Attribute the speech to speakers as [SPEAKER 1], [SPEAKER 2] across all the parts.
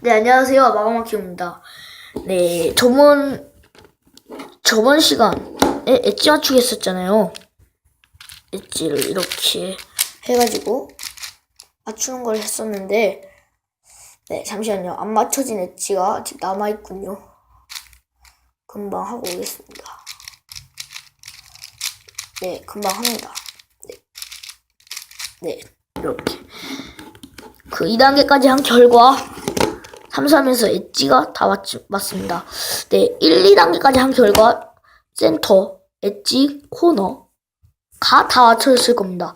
[SPEAKER 1] 네, 안녕하세요. 마가마키입니다. 네, 저번, 저번 시간에 엣지 맞추기 했었잖아요. 엣지를 이렇게 해가지고 맞추는 걸 했었는데, 네, 잠시만요. 안 맞춰진 엣지가 아직 남아있군요. 금방 하고 오겠습니다. 네, 금방 합니다. 네, 네 이렇게. 그 2단계까지 한 결과 3, 3에서 엣지가 다 맞, 맞습니다. 네, 1, 2단계까지 한 결과 센터, 엣지, 코너 가 다 맞춰졌을 겁니다.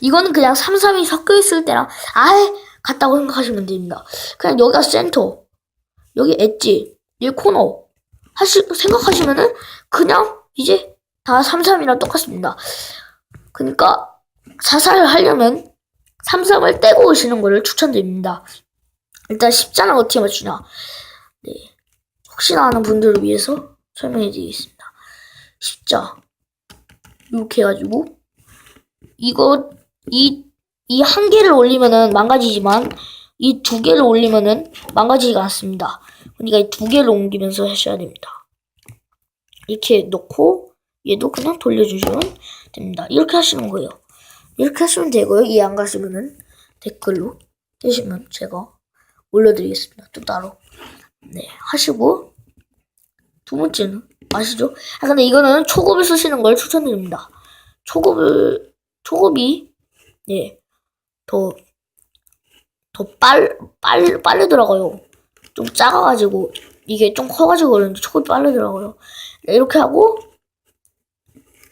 [SPEAKER 1] 이거는 그냥 3, 3이 섞여 있을 때랑 아예 같다고 생각하시면 됩니다. 그냥 여기가 센터, 여기 엣지, 여기 코너 하시, 생각하시면은 그냥 이제 다 3, 3이랑 똑같습니다. 그러니까 사살을 하려면 3, 3을 떼고 오시는 거를 추천드립니다. 일단 십자는 어떻게 맞추냐? 네. 혹시나 하는 분들을 위해서 설명해 드리겠습니다. 십자. 이렇게 해가지고, 이거, 이, 이 한 개를 올리면은 망가지지만, 이 두 개를 올리면은 망가지지가 않습니다. 그러니까 이 두 개를 옮기면서 하셔야 됩니다. 이렇게 놓고, 얘도 그냥 돌려주시면 됩니다. 이렇게 하시는 거예요. 이렇게 하시면 되고요. 이해 안 가시면은 댓글로 해주시면 제가 올려드리겠습니다. 또 따로. 네, 하시고 두 번째는 아시죠? 아 근데 이거는 초급을 쓰시는 걸 추천드립니다. 초급을 초급이 네 더 더 빨, 빨, 빨리 들어가요. 좀 작아가지고 이게 좀 커가지고 그런지 초급이 들어가요. 네, 이렇게 하고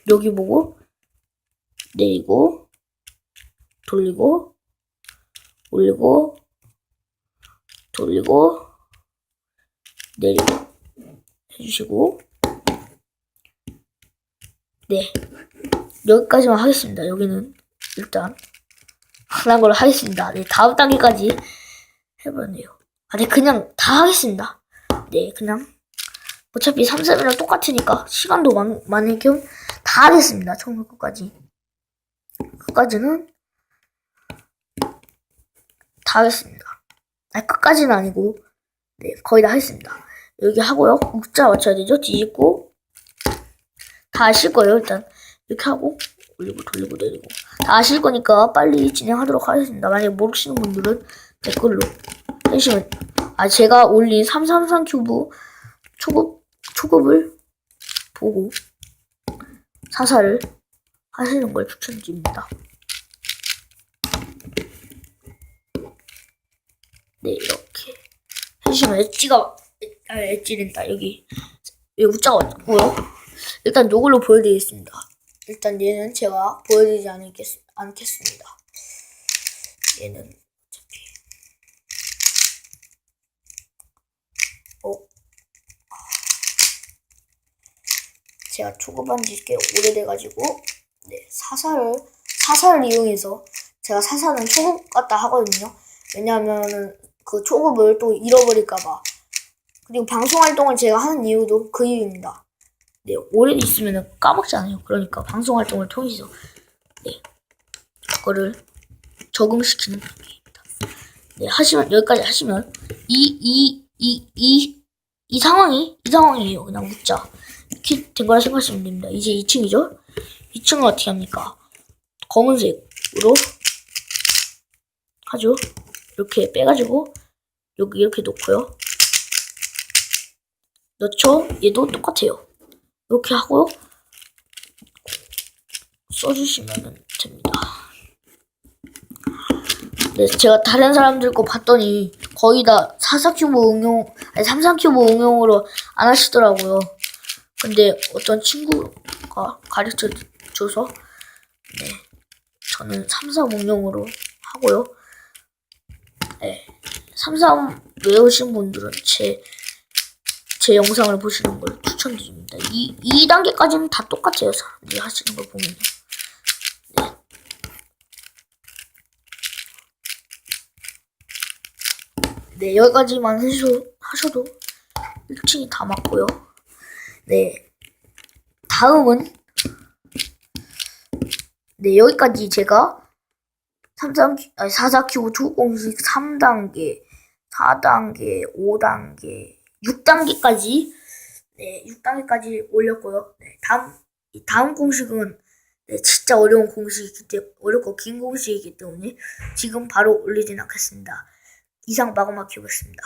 [SPEAKER 1] 여기 보고 내리고 돌리고 올리고 돌리고 내리고 해주시고. 네 여기까지만 하겠습니다. 여기는 일단 하는 걸 하겠습니다. 네 다음 단계까지 해보네요. 아 네 그냥 다 하겠습니다. 네 그냥 어차피 3, 3이랑 똑같으니까 시간도 많, 많을 겸 다 하겠습니다. 처음부터 끝까지. 끝까지는 다 하겠습니다. 아니, 끝까지는 아니고, 네, 거의 다 했습니다. 여기 하고요. 국자 맞춰야 되죠? 뒤집고, 다 하실 거예요, 일단. 이렇게 하고, 올리고, 돌리고, 내리고. 다 하실 거니까 빨리 진행하도록 하겠습니다. 만약에 모르시는 분들은 댓글로 해주시면, 아, 제가 올린 333 큐브 초급, 초급을 보고, 사살을 하시는 걸 추천드립니다. 네, 이렇게 해주시면 엣지가, 아, 엣지된다. 여기, 여기 우자가 왔고요. 일단 요걸로 보여드리겠습니다. 일단 얘는 제가 보여드리지 않겠, 않겠습니다. 얘는 어차피. 어? 제가 초급한 지 꽤 오래돼가지고, 네, 사살을, 사살을 이용해서, 제가 사살은 초급 같다 하거든요. 왜냐하면은, 그 초급을 또 잃어버릴까봐. 그리고 방송 활동을 제가 하는 이유도 그 이유입니다. 네, 오래 있으면 까먹잖아요. 그러니까 방송 활동을 통해서, 네, 그거를 적응시키는 단계입니다. 네, 하시면, 여기까지 하시면, 이, 이, 이, 이, 이 상황이, 이 상황이에요. 그냥 묻자. 이렇게 된 거라 생각하시면 됩니다. 이제 2층이죠? 2층은 어떻게 합니까? 검은색으로 하죠. 이렇게 빼가지고 여기 이렇게 놓고요. 넣죠? 얘도 똑같아요. 이렇게 하고요. 써주시면 됩니다. 네, 제가 다른 사람들 거 봤더니 거의 다 44큐브 응용, 아니 33큐브 응용으로 안 하시더라고요. 근데 어떤 친구가 가르쳐 줘서 네, 저는 33 응용으로 하고요. 네. 33 외우신 분들은 제, 제 영상을 보시는 걸 추천드립니다. 이, 2단계까지는 다 똑같아요. 사람들이 하시는 걸 보면. 네. 네, 여기까지만 해서, 하셔도 1층이 다 맞고요. 네. 다음은, 네, 여기까지 제가 33, 아니, 44큐브 투 공식 3단계 4단계, 5단계, 6단계까지 네, 6단계까지 올렸고요. 네, 다음 이 다음 공식은 네, 진짜 어려운 공식이기 때문에 어렵고 긴 공식이기 때문에 지금 바로 올리진 않겠습니다. 이상 마감하겠습니다.